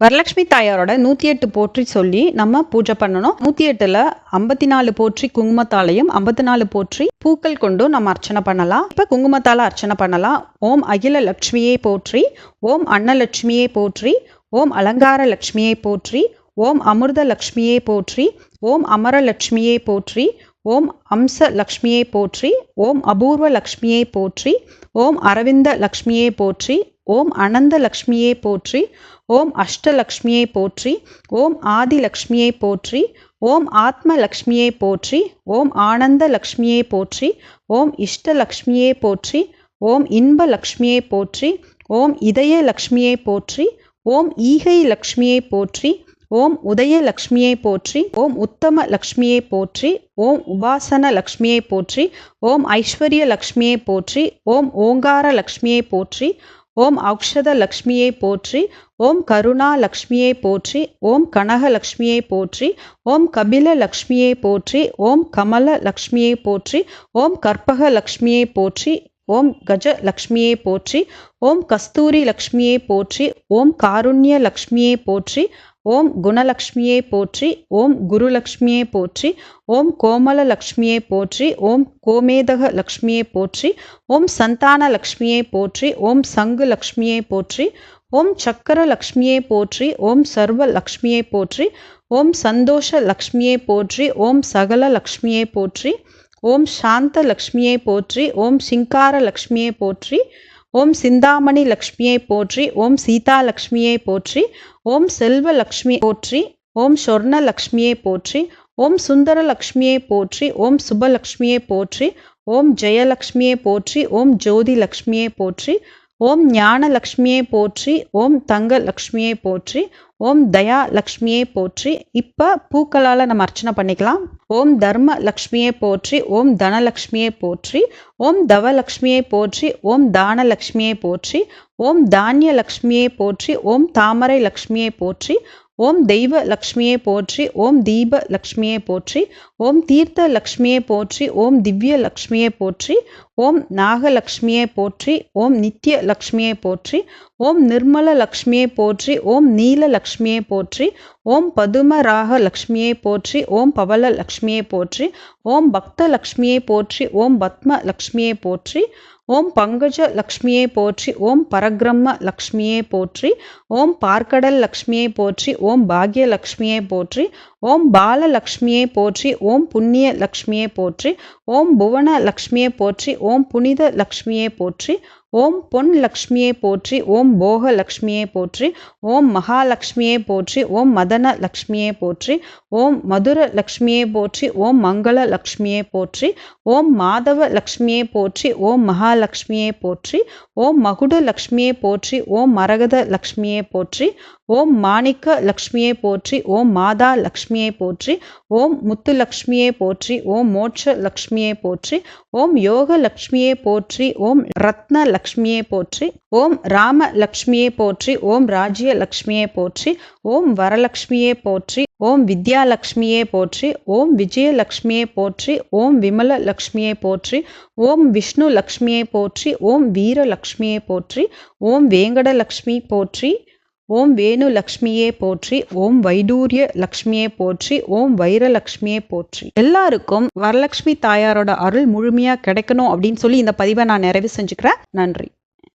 வரலட்சுமி தாயாரோட நூற்றி எட்டு போற்றி சொல்லி நம்ம பூஜை பண்ணணும். நூற்றி எட்டில் ஐம்பத்தி நாலு போற்றி குங்குமத்தாலையும் ஐம்பத்தி நாலு போற்றி பூக்கள் கொண்டும் நம்ம அர்ச்சனை பண்ணலாம். இப்போ குங்குமத்தால் அர்ச்சனை பண்ணலாம். ஓம் அகில லக்ஷ்மியை போற்றி ஓம் அன்னலட்சுமியை போற்றி ஓம் அலங்கார லக்ஷ்மியை போற்றி ஓம் அமிர்த லக்ஷ்மியை போற்றி ஓம் அமரலட்சுமியே போற்றி ஓம் அம்ச லக்ஷ்மியை போற்றி ஓம் அபூர்வ லக்ஷ்மியை போற்றி ஓம் அரவிந்த லக்ஷ்மியை போற்றி ஓம் அனந்த லக்ஷ்மியை போற்றி ஓம் அஷ்டலக்ஷ்மியை போற்றி ஓம் ஆதிலக்ஷ்மியை போற்றி ஓம் ஆத்ம லக்ஷ்மியை போற்றி ஓம் ஆனந்த லக்ஷ்மியை போற்றி ஓம் இஷ்டலக்ஷ்மியை போற்றி ஓம் இன்ப லக்ஷ்மியை போற்றி ஓம் இதய லக்ஷ்மியை போற்றி ஓம் ஈகை லக்ஷ்மியை போற்றி ஓம் உதய லக்ஷ்மியை போற்றி ஓம் உத்தம லக்ஷ்மியை போற்றி ஓம் உபாசன லக்ஷ்மியை போற்றி ஓம் ஐஸ்வர்ய லக்ஷ்மியை போற்றி ஓம் ஓங்கார லக்ஷ்மியை போற்றி ஓம் அக்ஷத லக்ஷ்மியை போற்றி ஓம் கருணா லக்ஷ்மியை போற்றி ஓம் கனக லக்ஷ்மியை போற்றி ஓம் கபில லக்ஷ்மியை போற்றி ஓம் கமல லக்ஷ்மியை போற்றி ஓம் கற்பக லக்ஷ்மியை போற்றி ஓம் கஜ லக்ஷ்மியை போற்றி ஓம் கஸ்தூரி லக்ஷ்மியை போற்றி ஓம் காருண்ய லக்ஷ்மியை போற்றி ஓம் குணலக்ஷ்மியை போற்றி ஓம் குருலக்ஷ்மியை போற்றி ஓம் கோமல லக்ஷ்மியை போற்றி ஓம் கோமேதக லக்ஷ்மியை போற்றி ஓம் சந்தான லக்ஷ்மியை போற்றி ஓம் சங்கு லக்ஷ்மியை போற்றி ஓம் சக்கர லக்ஷ்மியை போற்றி ஓம் சர்வ லக்ஷ்மியை போற்றி ஓம் சந்தோஷ லக்ஷ்மியை போற்றி ஓம் சகல லக்ஷ்மியை போற்றி ஓம் சாந்த லக்ஷ்மியை போற்றி ஓம் சிங்கார லக்ஷ்மியை போற்றி ஓம் சிந்தாமணி லக்ஷ்மியை போற்றி ஓம் சீதா லக்ஷ்மியை போற்றி ஓம் செல்வ லக்ஷ்மி போற்றி ஓம் சொர்ண லக்ஷ்மியை போற்றி ஓம் சுந்தர லக்ஷ்மியை போற்றி ஓம் சுபலக்ஷ்மியை போற்றி ஓம் ஜெயலக்ஷ்மியை போற்றி ஓம் ஜோதி லக்ஷ்மியை போற்றி ஓம் ஞான லக்ஷ்மியை போற்றி ஓம் தங்க லக்ஷ்மியை போற்றி ஓம் தயா லக்ஷ்மியை போற்றி. இப்போ பூக்களால் நம்ம அர்ச்சனை பண்ணிக்கலாம். ஓம் தர்ம லக்ஷ்மியை போற்றி ஓம் தனலக்ஷ்மியை போற்றி ஓம் தவலக்ஷ்மியை போற்றி ஓம் தானலக்ஷ்மியை போற்றி ஓம் தானிய லக்ஷ்மியை போற்றி ஓம் தாமரை லக்ஷ்மியை போற்றி ஓம் தெய்வ லக்ஷ்மியை போற்றி ஓம் தீப லக்ஷ்மியை போற்றி ஓம் தீர்த்த லக்ஷ்மியை போற்றி ஓம் திவ்ய லக்ஷ்மியை போற்றி ஓம் நாகலக்ஷ்மியை போற்றி ஓம் நித்ய லக்ஷ்மியை போற்றி ஓம் நிர்மல லக்ஷ்மியை போற்றி ஓம் நீல லக்ஷ்மியை போற்றி ஓம் பதும ராக லக்ஷ்மியை போற்றி ஓம் பவல லக்ஷ்மியை போற்றி ஓம் பக்த லக்ஷ்மியை போற்றி ஓம் பத்ம லக்ஷ்மியை போற்றி ஓம் பங்கஜ லக்ஷ்மியை போற்றி ஓம் பரகிரம்ம லக்ஷ்மியை போற்றி ஓம் பார்க்கடல் லக்ஷ்மியை போற்றி ஓம் பாக்ய லக்ஷ்மியை போற்றி ஓம் பால லக்ஷ்மியை போற்றி ஓம் புண்ணிய லக்ஷ்மியை போற்றி ஓம் புவன லக்ஷ்மியை போற்றி ஓம் புனித லக்ஷ்மியை போற்றி ஓம் பொன் லக்ஷ்மியை போற்றி ஓம் போக லக்ஷ்மியை போற்றி ஓம் மகாலட்சுமியை போற்றி ஓம் மதன லக்ஷ்மியை போற்றி ஓம் மதுர லக்ஷ்மியை போற்றி ஓம் மங்கள லக்ஷ்மியை போற்றி ஓம் மாதவ லக்ஷ்மியை போற்றி ஓம் மகாலட்சுமியை போற்றி ஓம் மகுட லக்ஷ்மியை போற்றி ஓம் மரகத லக்ஷ்மியை போற்றி ஓம் மாணிக்க லக்ஷ்மியை போற்றி ஓம் மாதா லக்ஷ்மி லக்ஷ்மியை போற்றி ஓம் முத்து லக்ஷ்மியை போற்றி ஓம் மோட்ச லக்ஷ்மியை போற்றி ஓம் யோக லக்ஷ்மியை போற்றி ஓம் ரத்ன லக்ஷ்மியை போற்றி ஓம் ராம லக்ஷ்மியை போற்றி ஓம் ராஜ்ய லக்ஷ்மியை போற்றி ஓம் வரலக்ஷ்மியை போற்றி ஓம் வித்யாலக்ஷ்மியே போற்றி ஓம் விஜயலக்ஷ்மியை போற்றி ஓம் விமல லக்ஷ்மியை போற்றி ஓம் விஷ்ணு லக்ஷ்மியை போற்றி ஓம் வீரலக்ஷ்மியை போற்றி ஓம் வேங்கடலக்ஷ்மி போற்றி ஓம் வேணு லக்ஷ்மியே போற்றி ஓம் வைடூரிய லக்ஷ்மியே போற்றி ஓம் வைரலக்ஷ்மியே போற்றி. எல்லாருக்கும் வரலட்சுமி தாயாரோட அருள் முழுமையாக கிடைக்கணும் அப்படின்னு சொல்லி இந்த பதிவை நான் நிறைவு செஞ்சுக்கிறேன். நன்றி.